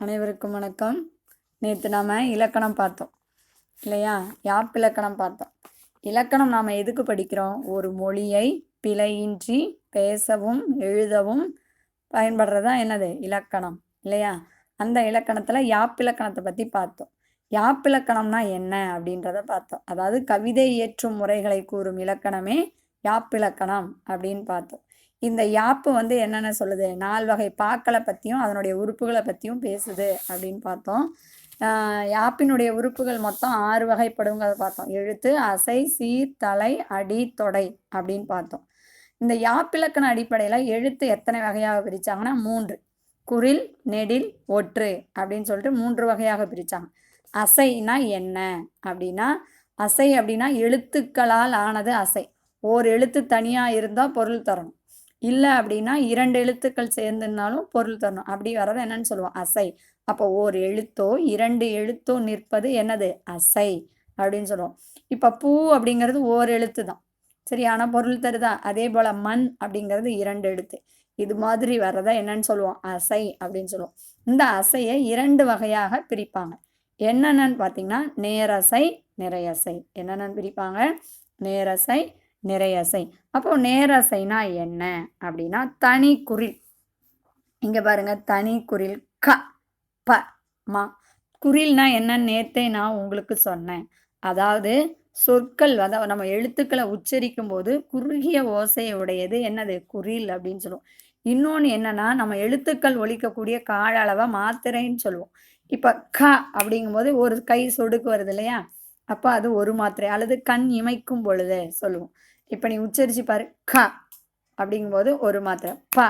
அனைவருக்கும் வணக்கம். நேற்று நாம் இலக்கணம் பார்த்தோம். இல்லையா? யாப் இலக்கணம் பார்த்தோம்? இலக்கணம் நாம் எதுக்கு படிக்கிறோம்? ஒரு மொழியை பிழையின்றி பேசவும் எழுதவும் பயன்படுறதா என்னது? இலக்கணம். இல்லையா? அந்த இலக்கணத்தில் யாப்பிலக்கணத்தை பற்றி பார்த்தோம்? யாப்பிலக்கணம்னா என்ன அப்படின்றத பார்த்தோம். அதாவது கவிதை இயற்றும் முறைகளை கூறும் இலக்கணமே யாப்பிலக்கணம் அப்படின்னு பார்த்தோம். இந்த யாப்பு வந்து என்னென்ன சொல்லுது? நால் வகை பாக்களை பற்றியும் அதனுடைய உறுப்புகளை பற்றியும் பேசுது அப்படின்னு பார்த்தோம். யாப்பினுடைய உறுப்புகள் மொத்தம் ஆறு வகைப்படுங்கிறத பார்த்தோம். எழுத்து அசை சீர் தலை அடி தொடை அப்படின்னு பார்த்தோம். இந்த யாப்பிலக்கண அடிப்படையில் எழுத்து எத்தனை வகையாக பிரித்தாங்கன்னா மூன்று. குரில் நெடில் ஒற்று அப்படின்னு சொல்லிட்டு மூன்று வகையாக பிரித்தாங்க அசைனா என்ன அப்படின்னா அசை அப்படின்னா எழுத்துக்களால் ஆனது அசை. ஓர் எழுத்து தனியாக இருந்தால் பொருள் தரணும். இல்லை அப்படின்னா இரண்டு எழுத்துக்கள் சேர்ந்துனாலும் பொருள் தரணும். அப்படி வர்றது என்னன்னு சொல்லுவோம். அசை. அப்போ ஓர் எழுத்தோ இரண்டு எழுத்தோ நிற்பது என்னது? அசை அப்படின்னு சொல்லுவோம். இப்போ பூ அப்படிங்கிறது ஓர் எழுத்து தான். சரியான பொருள் தருதா? அதே போல் மண் அப்படிங்கிறது இரண்டு எழுத்து. இது மாதிரி வர்றதை என்னன்னு சொல்லுவோம். அசை அப்படின்னு சொல்லுவோம். இந்த அசையை இரண்டு வகையாக பிரிப்பாங்க. என்னென்னு பார்த்தீங்கன்னா நேரசை நிறையசை. என்னென்னு பிரிப்பாங்க? நேரசை நிறையசை அப்போ நேரசைனா என்ன? அப்படின்னா தனி குரில். இங்கே பாருங்க தனி குரில் க ப மா. குரில்னா என்னன்னு நேத்தே நான் உங்களுக்கு சொன்னேன். அதாவது சொற்கள் அதாவது நம்ம எழுத்துக்களை உச்சரிக்கும் போது குறுகிய ஓசையுடையது என்னது? குரில் அப்படின்னு சொல்லுவோம். இன்னொன்று என்னன்னா நம்ம எழுத்துக்கள் ஒழிக்கக்கூடிய கால அளவை மாத்திரைன்னு சொல்லுவோம். இப்போ க அப்படிங்கும்போது ஒரு கை சொடுக்கு வருது இல்லையா? அப்போ அது ஒரு மாத்திரை அல்லது கண் இமைக்கும் பொழுது சொல்லுவோம். இப்போ நீ உச்சரிச்சு பாரு க அப்படிங்கும்போது ஒரு மாத்திரை ப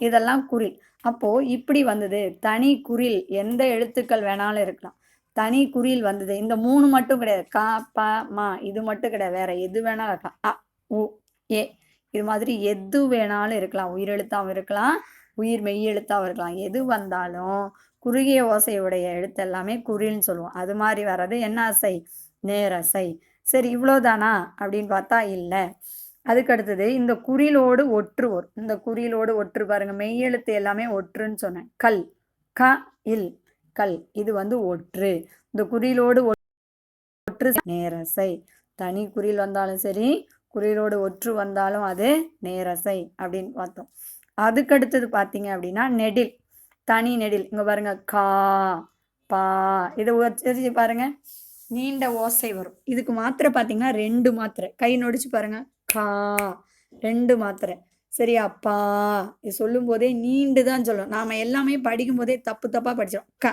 இதெல்லாம் குரில். அப்போது இப்படி வந்தது தனி குரில் எந்த எழுத்துக்கள் வேணாலும் இருக்கலாம். தனி குறியில் வந்தது இந்த மூணு மட்டும் கிடையாது. கா ப மா இது மட்டும் கிடையாது. வேற எது வேணாலும் இருக்கலாம். அ உ ஏ. இது மாதிரி எது வேணாலும் இருக்கலாம். உயிரெழுத்தாகவும் இருக்கலாம் உயிர் மெய் எழுத்தாகவும் இருக்கலாம். எது வந்தாலும் குறுகிய ஓசையுடைய எழுத்து எல்லாமே குறில்னு சொல்லுவோம். அது மாதிரி வர்றது என்ன அசை நேரசை சரி இவ்வளோதானா அப்படின்னு பார்த்தா இல்லை அதுக்கு அடுத்தது இந்த குறிலோடு ஒற்று இந்த குறிலோடு ஒற்று பாருங்க மெய்யெழுத்து எல்லாமே ஒற்றுன்னு சொன்னேன் கல் க இல் கல் இது வந்து ஒற்று இந்த குறிலோடு ஒற்று நேரசை தனி குறில் வந்தாலும் சரி குறிலோடு ஒற்று வந்தாலும் அது நேரசை அப்படின்னு பார்த்தோம் அதுக்கடுத்தது பார்த்தீங்க அப்படின்னா நெடில் தனி நெடில் இங்கே பாருங்க கா பா இதை உச்சரிச்சு பாருங்க நீண்ட ஓசை வரும். இதுக்கு மாத்திரை பார்த்தீங்கன்னா ரெண்டு மாத்திரை. கை நொடிச்சு பாருங்க. கா ரெண்டு மாத்திரை. சரியா? பா. இது சொல்லும் போதே நீண்டு தான் சொல்லணும். நாம் எல்லாமே படிக்கும் போதே தப்பு தப்பாக படிச்சிடும் க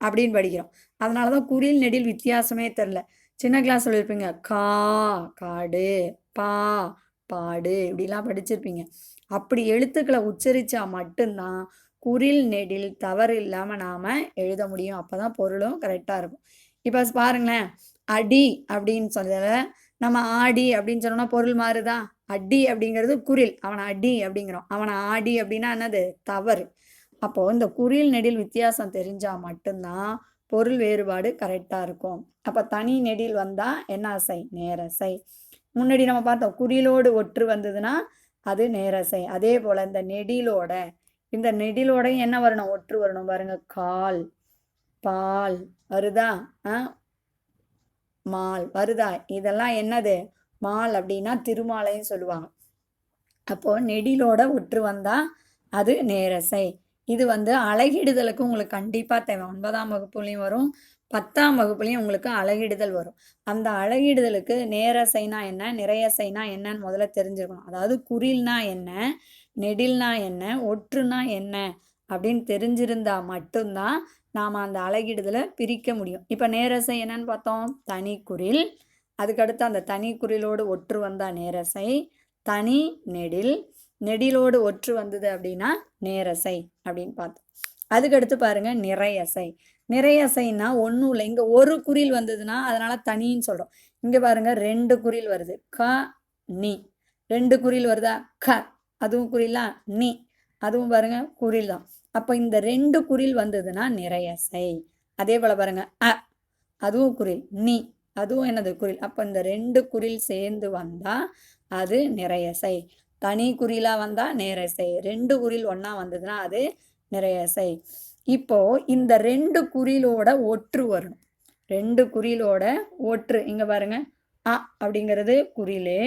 அப்படின்னு படிக்கிறோம். அதனால தான் குறில் நெடில் வித்தியாசமே தெரில சின்ன கிளாஸ் சொல்லியிருப்பீங்க கா காடு பா பாடு இப்படிலாம் படிச்சிருப்பீங்க. அப்படி எழுத்துக்களை உச்சரித்தா மட்டும்தான் குறில் நெடில் தவறு இல்லாமல் நாம் எழுத முடியும். அப்போ தான் பொருளும் கரெக்டாக இருக்கும். இப்போ பாருங்களேன் அடி அப்படின்னு சொன்னதில் நம்ம ஆடி அப்படின்னு சொன்னோம்னா பொருள் மாறுதா? அடி அப்படிங்கிறது குரில். அவனை அடி அப்படிங்கிறோம். அவனை ஆடி அப்படின்னா என்னது? தவறு. அப்போது இந்த குறில் நெடில் வித்தியாசம் தெரிஞ்சால் மட்டும்தான் பொருள் வேறுபாடு கரெக்டாக இருக்கும். அப்போ தனி நெடில் வந்தால் என்ன அசை? நேரசை முன்னாடி நம்ம பார்த்தோம் குறிலோடு ஒற்று வந்ததுன்னா அது நேரசை அதே போல் இந்த நெடிலோட இந்த நெடிலோட என்ன வரணும்? ஒற்று வரணும் பாருங்க கால். பால். வருதா? ஆ? மால். வருதா? இதெல்லாம் என்னது? மால் அப்படின்னா திருமாலையும் சொல்லுவாங்க. அப்போது நெடிலோட ஒற்று வந்தால் அது நேரசை. இது வந்து அழகிடுதலுக்கு உங்களுக்கு கண்டிப்பாக தேவை. ஒன்பதாம் வகுப்புலையும் வரும். பத்தாம் வகுப்புலையும் உங்களுக்கு அழகிடுதல் வரும். அந்த அழகிடுதலுக்கு நேரசைனா என்ன? நிறையசைனா என்னன்னு முதல்ல தெரிஞ்சுக்கணும் அதாவது குறில்னா என்ன? நெடில்னா என்ன? ஒற்றுனா என்ன? அப்படின்னு தெரிஞ்சிருந்தா மட்டும்தான் நாம் அந்த அலகிடுதலை பிரிக்க முடியும். இப்போ நேரசை என்னன்னு பார்த்தோம். தனி குறில் அதுக்கடுத்து அந்த தனி குறிலோடு ஒற்று வந்தால் நேரசை. தனி நெடில். நெடிலோடு ஒற்று வந்தது அப்படின்னா நேரசை அப்படின்னு பார்த்தோம். அதுக்கடுத்து பாருங்கள் நிறையசை. நிறையசைன்னா ஒன்றும் இல்லை. இங்கே ஒரு குறில் வந்ததுன்னா அதனால் தனின்னு சொல்கிறோம் இங்கே பாருங்கள் ரெண்டு குறில் வருது. க நீ. ரெண்டு குறில் வருதா? க. அதுவும் குறிலா நீ. அதுவும் பாருங்க குரில் தான். அப்போ இந்த ரெண்டு குறில் வந்ததுன்னா நிறையசை அதே போல் பாருங்க அ அதுவும் குரில் நீ அதுவும் என்னது குறில் அப்போ இந்த ரெண்டு குறில் சேர்ந்து வந்தால் அது நிறையசை தனி குறிலாக வந்தால் நேரசை ரெண்டு குறில் ஒன்றா வந்ததுன்னா அது நிறையசை இப்போ இந்த ரெண்டு குறிலோட ஒற்று வரும் ரெண்டு குறிலோட ஒற்று. இங்க பாருங்க அ அப்படிங்கிறது குறிலு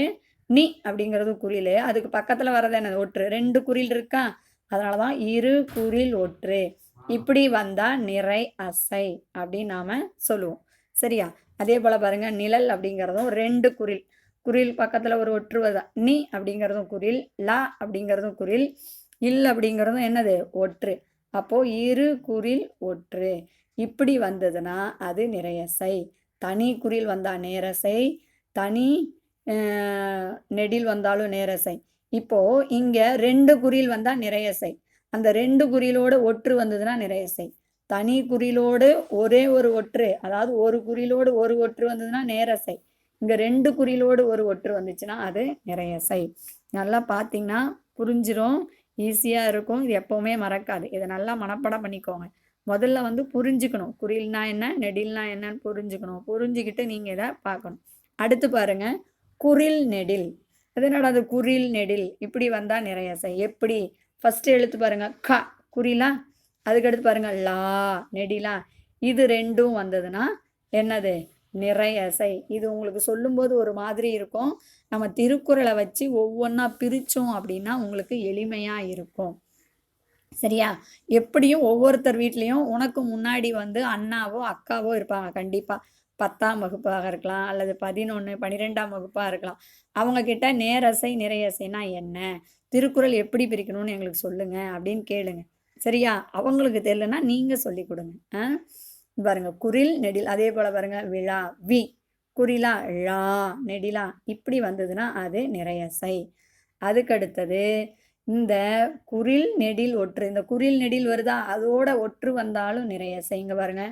நீ அப்படிங்கிறது குறிலு அதுக்கு பக்கத்துல வர்றது என்னது? ஒற்று. ரெண்டு குறில் இருக்கா? அதனால தான் இரு குறில் ஒற்று. இப்படி வந்தால் நிறை அசை அப்படின்னு நாம் சொல்லுவோம். சரியா? அதே போல் பாருங்கள் நிழல் அப்படிங்கிறதும் ரெண்டு குறில். குறில் பக்கத்தில் ஒரு ஒற்றுவதா? நீ அப்படிங்கிறதும் குறில் லா அப்படிங்கிறதும் குறில் இல் அப்படிங்கிறதும் என்னது? ஒற்று. அப்போது இரு குறில் ஒற்று. இப்படி வந்ததுன்னா அது நிறையசை. தனி குறில் வந்தால் நேரசை. தனி நெடில் வந்தாலும் நேரசை. இப்போ இங்க ரெண்டு குறில் வந்தா நிறையசை அந்த ரெண்டு குறிலோட ஒற்று வந்ததுன்னா நிறையசை தனி குறிலோடு ஒரே ஒரு ஒற்று அதாவது ஒரு குறிலோடு ஒரு ஒற்று வந்ததுன்னா நேரசை இங்க ரெண்டு குறிலோடு ஒரு ஒற்று வந்துச்சுன்னா அது நிறையசை நல்லா பார்த்தீங்கன்னா புரிஞ்சிரும் ஈஸியாக இருக்கும். இது எப்போவுமே மறக்காது. இதை நல்லா மனப்பாடம் பண்ணிக்கோங்க. முதல்ல வந்து புரிஞ்சுக்கணும். குறில்னா என்ன நெடில்னா என்னன்னு புரிஞ்சுக்கணும். புரிஞ்சுக்கிட்டு நீங்கள் இதை பார்க்கணும். அடுத்து பாருங்க குரில் நெடில். அது என்னடா அது குரில் நெடில். இப்படி வந்தால் நிறைய சை. எப்படி? ஃபஸ்ட்டு எழுத்து பாருங்க. க. குறிலா அதுக்கடுத்து பாருங்கள் லா. நெடிலா? இது ரெண்டும் வந்ததுன்னா என்னது? நிறையசை இது உங்களுக்கு சொல்லும்போது ஒரு மாதிரி இருக்கும். நம்ம திருக்குறளை வச்சு ஒவ்வொன்றா பிரித்தோம் அப்படின்னா உங்களுக்கு எளிமையாக இருக்கும். சரியா? எப்படியும் ஒவ்வொருத்தர் வீட்லேயும் உனக்கு முன்னாடி வந்து அண்ணாவோ அக்காவோ இருப்பாங்க. கண்டிப்பாக பத்தாம் வகுப்பாக இருக்கலாம் அல்லது பதினொன்று பன்னிரெண்டாம் வகுப்பாக இருக்கலாம். அவங்கக்கிட்ட நேரசை நிறையசைனா என்ன? திருக்குறள் எப்படி பிரிக்கணும்னு எங்களுக்கு சொல்லுங்கள் அப்படின்னு கேளுங்க. சரியா? அவங்களுக்கு தெரியலனா நீங்கள் சொல்லி கொடுங்க. ஆ? பாருங்க குரில் நெடில் அதே போல் பாருங்க விழா வி. குறிலா ழா நெடிலா. இப்படி வந்ததுன்னா அது நிறையசை. அதுக்கடுத்தது இந்த குரில் நெடில் ஒற்று இந்த குரில் நெடில் வருதா? அதோட ஒற்று வந்தாலும் நிறையசை. இங்கே பாருங்க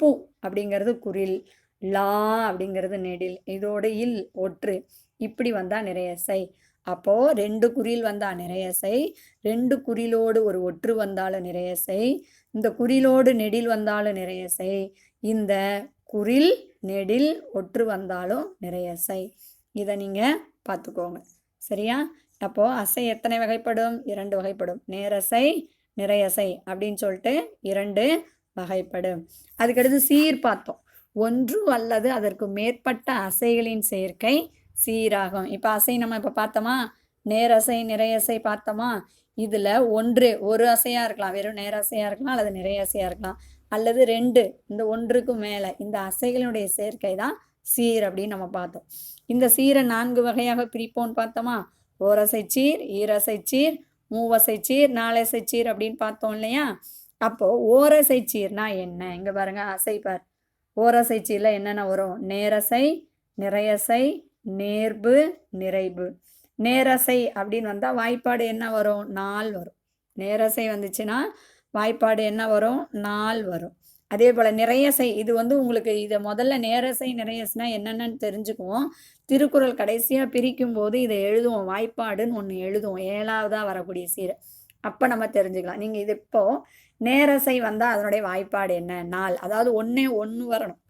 பூ அப்படிங்கிறது குரில். லா அப்படிங்கிறது நெடில் இதோட இல் ஒற்று. இப்படி வந்தால் நிறைய சை அப்போது ரெண்டு குறில் நிறைய சை ரெண்டு குறிலோடு ஒரு ஒற்று வந்தாலும் நிறைய சை இந்த குறிலோடு நெடில் வந்தாலும் நிறைய சை இந்த குரில் நெடில் ஒற்று வந்தாலும் நிறைய சை இதை நீங்கள் பார்த்துக்கோங்க. சரியா? அப்போது அசை எத்தனை வகைப்படும்? இரண்டு வகைப்படும். நேரசை நிறையசை அப்படின்னு சொல்லிட்டு இரண்டு வகைப்படும். அதுக்கடுத்து சீர் பார்த்தோம். ஒன்று அல்லது அதற்கு மேற்பட்ட அசைகளின் சேர்க்கை சீராகும். இப்போ அசை நம்ம இப்போ பார்த்தோமா? நேரசை நிறையசை பார்த்தோமா? இதில் ஒன்று ஒரு அசையாக இருக்கலாம். வெறும் நேரசையாக இருக்கலாம் அல்லது நிறைய அசையாக இருக்கலாம். அல்லது ரெண்டு இந்த ஒன்றுக்கு மேலே இந்த அசைகளினுடைய சேர்க்கை தான் சீர் அப்படின்னு நம்ம பார்த்தோம். இந்த சீரை நான்கு வகையாக பிரிப்போம்னு பார்த்தோமா? ஓரசை சீர் ஈரசை சீர் மூவசை சீர் நாலசை சீர் அப்படின்னு பார்த்தோம் இல்லையா? அப்போது ஓரசை சீர்னா என்ன? இங்கே பாருங்கள் அசை பார். ஓரசை சீல என்னென்ன வரும்? நேரசை நிறையசை நேர்பு நிறைவு நேரசை அப்படின்னு வந்தால் வாய்ப்பாடு என்ன வரும்? நாள் வரும். நேரசை வந்துச்சுன்னா வாய்ப்பாடு என்ன வரும்? நாள் வரும். அதே போல் நிறையசை இது வந்து உங்களுக்கு இதை முதல்ல நேரசை நிறையசுனா என்னென்னு தெரிஞ்சுக்குவோம். திருக்குறள் கடைசியாக பிரிக்கும் போது இதை எழுதுவோம். வாய்ப்பாடுன்னு ஒன்று எழுதுவோம். ஏழாவதாக வரக்கூடிய சீரை. அப்போ நம்ம தெரிஞ்சுக்கலாம். நீங்கள் இது இப்போது நேரசை வந்தால் அதனுடைய வாய்ப்பாடு என்ன? நாள். அதாவது ஒன்றே ஒன்று வரணும்.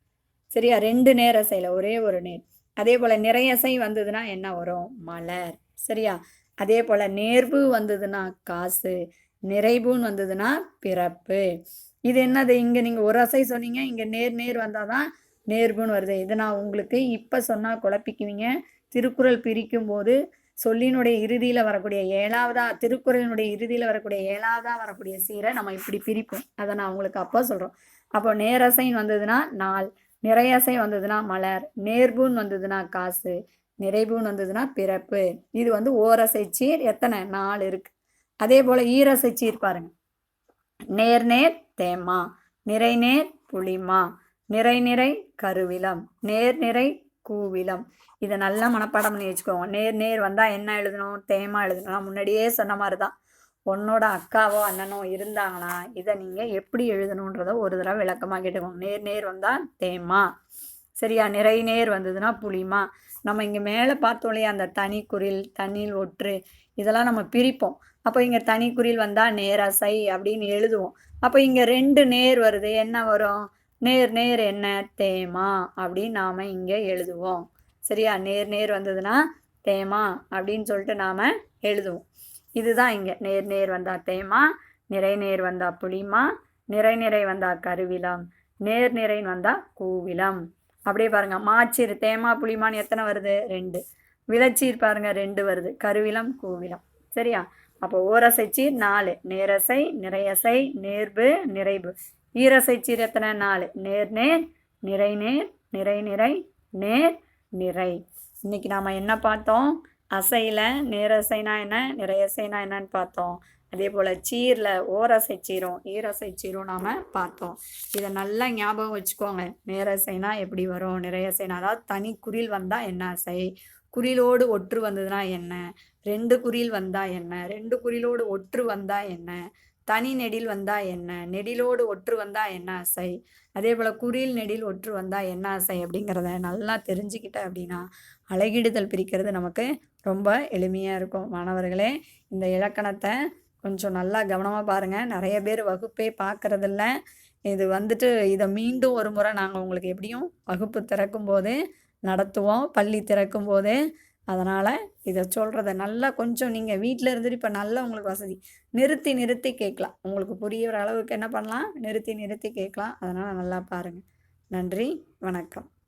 சரியா? ரெண்டு நேரசையில் ஒரே ஒரு நேர். அதே போல் நிறையசை வந்ததுன்னா என்ன வரும்? மலர். சரியா? அதே போல் நேர்வு வந்ததுன்னா காசு. நிறைவுன்னு வந்ததுன்னா பிறப்பு. இது என்னது? இங்கே நீங்கள் ஒரு அசை சொன்னீங்க. இங்கே நேர் நேர் வந்தால் தான் நேர்வுன்னு வருது. இது நான் உங்களுக்கு இப்போ சொன்னால் குழப்பிக்குவீங்க. திருக்குறள் பிரிக்கும் போது சொல்லினுடைய இறுதியில் வரக்கூடிய ஏழாவதா திருக்குறளினுடைய இறுதியில் வரக்கூடிய ஏழாவதா வரக்கூடிய சீரை நம்ம இப்படி பிரிப்போம். அதை நான் உங்களுக்கு அப்போ சொல்கிறோம் அப்போ நேரசைன்னு வந்ததுன்னா நாள் நிறையசை வந்ததுன்னா மலர் நேர்புன்னு வந்ததுன்னா காசு நிறைவுன்னு வந்ததுன்னா பிறப்பு. இது வந்து ஓரசை சீர் எத்தனை? நாலு இருக்கு. அதே போல் ஈரசை சீர் பாருங்க. நேர் நேர் தேமா நிறை நேர் புளிமா நிறை நிறை கருவிலம் நேர் நிறை கூவிலம் இதை நல்லா மனப்பாடம் பண்ணி வச்சுக்கோங்க. நேர் நேர் வந்தால் என்ன எழுதணும்? தேமா எழுதணும் நான் முன்னாடியே சொன்ன மாதிரி தான் உன்னோட அக்காவோ அண்ணனோ இருந்தாங்கன்னா இதை நீங்கள் எப்படி எழுதணுன்றத ஒரு தடவை விளக்கமாக கேட்டுக்கோங்க. நேர் நேர் வந்தால் தேமா. சரியா? நிறை நேர் வந்ததுன்னா புளிமா நம்ம இங்கே மேலே பார்த்தோம் இல்லையா? அந்த தனி குரில் தண்ணில் ஒற்று இதெல்லாம் நம்ம பிரிப்போம். அப்போ இங்கே தனி குரில் வந்தால் நேரசை அப்படின்னு எழுதுவோம். அப்போ இங்கே ரெண்டு நேர் வருது. என்ன வரும்? நேர் நேர் என்ன தேமா அப்படின்னு நாம் இங்கே எழுதுவோம். சரியா? நேர் நேர் வந்ததுன்னா தேமா அப்படின்னு சொல்லிட்டு நாம் எழுதுவோம். இதுதான் இங்கே. நேர் நேர் வந்தால் தேமா நிறை நேர் வந்தால் புளிமா நிறை நிறை வந்தால் கருவிலம் நேர் நிறைன்னு வந்தால் கூவிலம். அப்படியே பாருங்கள் மாச்சீர் தேமா புளிமான்னு எத்தனை வருது? ரெண்டு. விளச்சீர் பாருங்கள் ரெண்டு வருது. கருவிலம் கூவிலம். சரியா? அப்போ ஓரசை சீர் நாலு. நேரசை நிறையசை நேர்பு நிறைவு ஈரசை சீரத்தனை நாள் நாலு. நேர் நேர் நிறை நேர் நிறை நிறை நேர் நிறை. இன்னைக்கு நாம் என்ன பார்த்தோம்? அசையில் நேரசைனா என்ன? நிறையசைனா என்னன்னு பார்த்தோம். அதே போல் சீரில் ஓரசை சீரும் ஈரசை சீரும் நாம் பார்த்தோம். இதை நல்லா ஞாபகம் வச்சுக்கோங்க. நேரசைனா எப்படி வரும்? நிறையசைனா அதாவது தனி குரில் வந்தால் என்ன அசை? குறிலோடு ஒற்று வந்ததுன்னா என்ன? ரெண்டு குறில் வந்தால் என்ன? ரெண்டு குறிலோடு ஒற்று வந்தால் என்ன? தனி நெடில் வந்தால் என்ன? நெடிலோடு ஒற்று வந்தால் என்ன அசை? அதே போல் குறில் நெடில் ஒற்று வந்தால் என்ன அசை அப்படிங்கிறத நல்லா தெரிஞ்சுக்கிட்ட அப்படின்னா அழகிடுதல் பிரிக்கிறது நமக்கு ரொம்ப எளிமையாக இருக்கும். மாணவர்களே இந்த இலக்கணத்தை கொஞ்சம் நல்லா கவனமாக பாருங்கள் நிறைய பேர் வகுப்பே பார்க்குறதில்ல இது வந்துட்டு இதை மீண்டும் ஒரு முறை நாங்கள் உங்களுக்கு எப்படியும் வகுப்பு திறக்கும் போது நடத்துவோம். பள்ளி திறக்கும் போது அதனால் இதை சொல்கிறத நல்லா கொஞ்சம் நீங்கள் வீட்டில் இருந்துட்டு இப்போ நல்லா உங்களுக்கு வசதி. நிறுத்தி நிறுத்தி கேட்கலாம். உங்களுக்கு புரியிற அளவுக்கு என்ன பண்ணலாம்? நிறுத்தி நிறுத்தி கேட்கலாம். அதனால் நல்லா பாருங்கள் நன்றி. வணக்கம்.